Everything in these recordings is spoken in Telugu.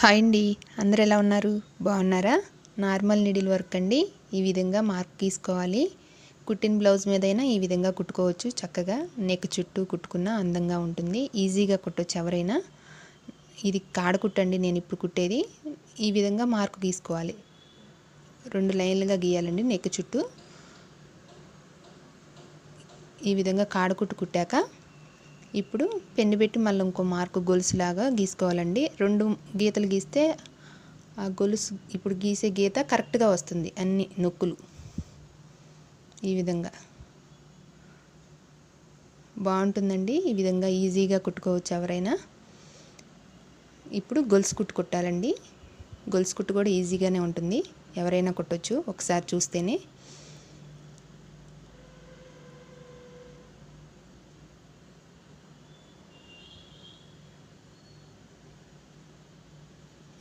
హాయ్ అండి. అందరు ఎలా ఉన్నారు? బాగున్నారా? నార్మల్ నీడిల్ వర్క్ అండి. ఈ విధంగా మార్క్ తీసుకోవాలి. కుట్టిన బ్లౌజ్ మీదైనా ఈ విధంగా కుట్టుకోవచ్చు. చక్కగా నెక్ చుట్టూ కుట్టుకున్న అందంగా ఉంటుంది. ఈజీగా కుట్టొచ్చు ఎవరైనా. ఇది కాడ కుట్టండి నేను ఇప్పుడు కుట్టేది. ఈ విధంగా మార్క్ గీసుకోవాలి రెండు లైన్లుగా గీయాలండి నెక్ చుట్టూ. ఈ విధంగా కాడకుట్టు కుట్టాక ఇప్పుడు పెన్ను పెట్టి మళ్ళీ ఇంకో మార్కు గొలుసులాగా గీసుకోవాలండి. రెండు గీతలు గీస్తే ఆ గొలుసు ఇప్పుడు గీసే గీత కరెక్ట్గా వస్తుంది అన్ని నొక్కులు. ఈ విధంగా. బాగుంటుందండి ఈ విధంగా ఈజీగా కుట్టుకోవచ్చు ఎవరైనా. ఇప్పుడు గొలుసు కుట్టు కుట్టాలండి. గొలుసు కుట్టు కూడా ఈజీగానే ఉంటుంది. ఎవరైనా కుట్టచ్చు ఒకసారి చూస్తేనే.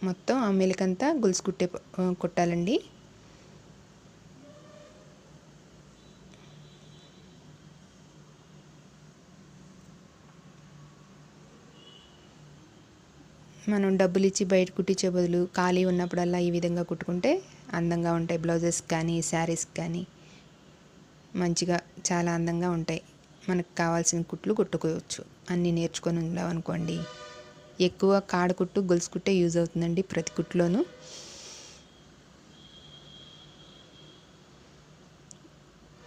మొత్తం ఆ మెలికంతా గొలుసు కుట్టే కుట్టాలండి. మనం డబ్బులు ఇచ్చి బయట కుట్టించే బదులు ఖాళీ ఉన్నప్పుడల్లా ఈ విధంగా కుట్టుకుంటే అందంగా ఉంటాయి. బ్లౌజెస్ కానీ శారీస్ కానీ మంచిగా చాలా అందంగా ఉంటాయి. మనకు కావాల్సిన కుట్లు కుట్టుకోవచ్చు. అన్నీ నేర్చుకొని ఉండామనుకోండి ఎక్కువ కాడకుట్టు గొలుసు కుట్టే యూజ్ అవుతుందండి ప్రతి కుట్లోనూ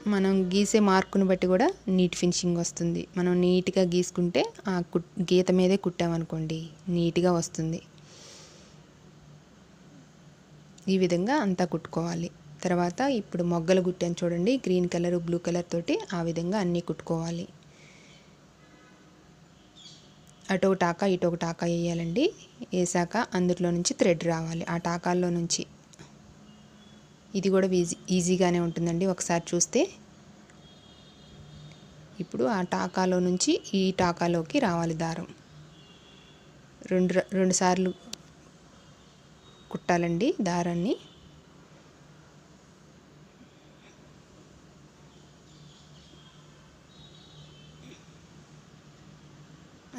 మనం గీసే మార్కును బట్టి కూడా నీట్ ఫినిషింగ్ వస్తుంది. మనం నీట్గా గీసుకుంటే ఆ కుట్ గీత మీదే కుట్టామనుకోండి నీట్గా వస్తుంది. ఈ విధంగా అంతా కుట్టుకోవాలి. తర్వాత ఇప్పుడు మొగ్గలు కుట్టాను చూడండి గ్రీన్ కలర్ బ్లూ కలర్ తోటి ఆ విధంగా అన్నీ కుట్టుకోవాలి. అటు ఒక టాకా ఇటు ఒక టాకా వేయాలండి. వేసాక అందులో నుంచి థ్రెడ్ రావాలి. ఆ టాకాల్లో నుంచి. ఇది కూడా ఈజీ ఈజీగానే ఉంటుందండి. ఒకసారి చూస్తే ఇప్పుడు ఆ టాకాలో నుంచి ఈ టాకాలోకి రావాలి దారం. రెండు రెండు సార్లు కుట్టాలండి దారాన్ని.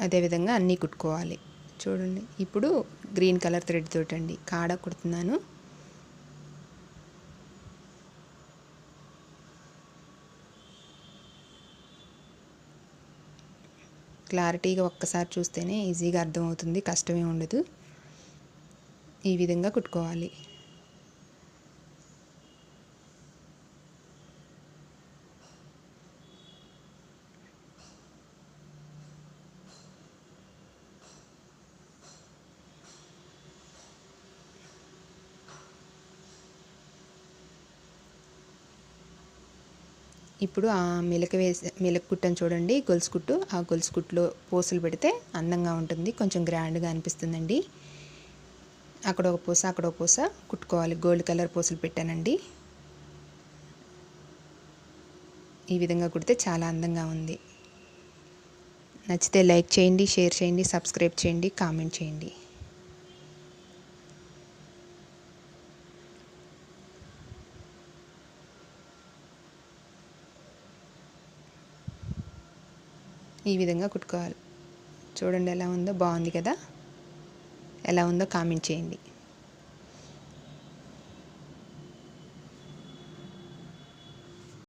అదేవిధంగా అన్నీ కుట్టుకోవాలి. చూడండి. ఇప్పుడు గ్రీన్ కలర్ థ్రెడ్ తోటండి. కాడ కుడుతున్నాను. క్లారిటీగా ఒక్కసారి చూస్తేనే ఈజీగా అర్థమవుతుంది. కష్టమే ఉండదు. ఈ విధంగా కుట్టుకోవాలి. ఇప్పుడు ఆ మెలకు వేసి మెలకు కుట్టని చూడండి గొలుసు కుట్టు ఆ గొలుసు కుట్టులో పూసలు పెడితే అందంగా ఉంటుంది. కొంచెం గ్రాండ్గా అనిపిస్తుందండి. అక్కడ ఒక పూస అక్కడ ఒక పూస కుట్టుకోవాలి. గోల్డ్ కలర్ పూసలు పెట్టానండి. ఈ విధంగా కుడితే చాలా అందంగా ఉంది. నచ్చితే లైక్ చేయండి షేర్ చేయండి సబ్స్క్రైబ్ చేయండి కామెంట్ చేయండి. ఈ విధంగా కుట్టుకోవాలి. చూడండి ఎలా ఉందో బాగుంది కదా? ఎలా ఉందో కామెంట్ చేయండి.